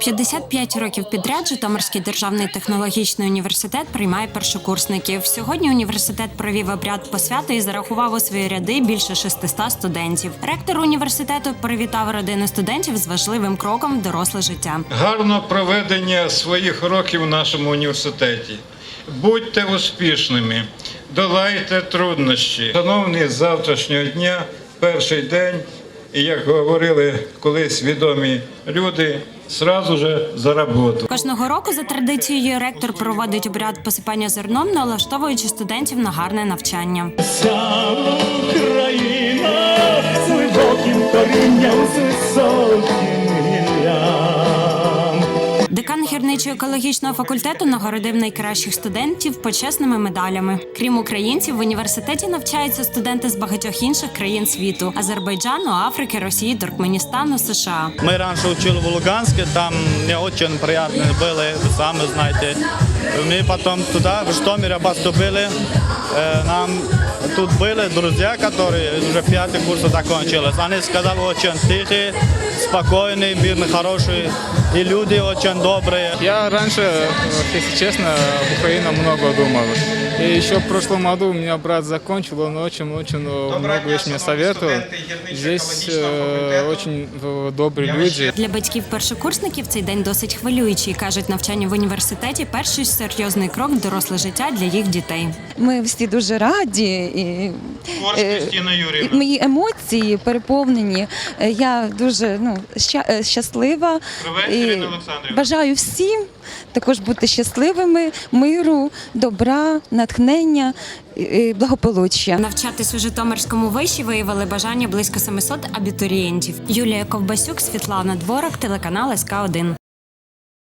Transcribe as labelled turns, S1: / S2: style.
S1: 55 років підряд Житомирський державний технологічний університет приймає першокурсників. Сьогодні університет провів обряд посвяти і зарахував у свої ряди більше 600 студентів. Ректор університету привітав родини студентів з важливим кроком в доросле життя.
S2: гарно проведення своїх років в нашому університеті. Будьте успішними, долайте труднощі. Шановні, з завтрашнього дня, перший день, і як говорили колись відомі люди, сразу же за роботу.
S1: Кожного року за традицією ректор проводить обряд посипання зерном, налаштовуючи студентів на гарне навчання.
S3: Вся Україна
S1: Декан гірничо-екологічного факультету нагородив найкращих студентів почесними медалями. Крім українців, в університеті навчаються студенти з багатьох інших країн світу: Азербайджану, Африки, Росії, Туркменістану, США.
S4: Мы раньше учили в Луганске, там мне очень приятно было, вы сами знаете. Мы потом туда, в Житомире поступили. Э, Нам тут были друзья, которые уже пятый курс закончились. Они сказали, очень тихие, спокойные, мирные, хорошие. И люди очень добрые.
S5: Я раньше, если честно, в Украине много думал. И еще в прошлом году у меня брат закончил, он очень-очень много вещей мне советовал. Здесь э, очень э, добрые люди.
S1: Для батьків першокурсників цей день досить хвилюючий. кажуть, навчання в університеті перший серйозний крок в доросле життя для їх дітей.
S6: Ми всі дуже раді. І, е,
S2: Кристина Юріївна.
S6: і мої емоції переповнені. Е, Я дуже ну, ща- е, щаслива.
S2: Привет,
S6: І
S2: Ірина Олександрівна.
S6: Бажаю всім також бути щасливими, миру, добра, натхнення, і- і благополуччя.
S1: Навчатись у Житомирському виші виявили бажання близько 700 абітурієнтів. Юлія Ковбасюк, Світлана Дворок, телеканал СК 1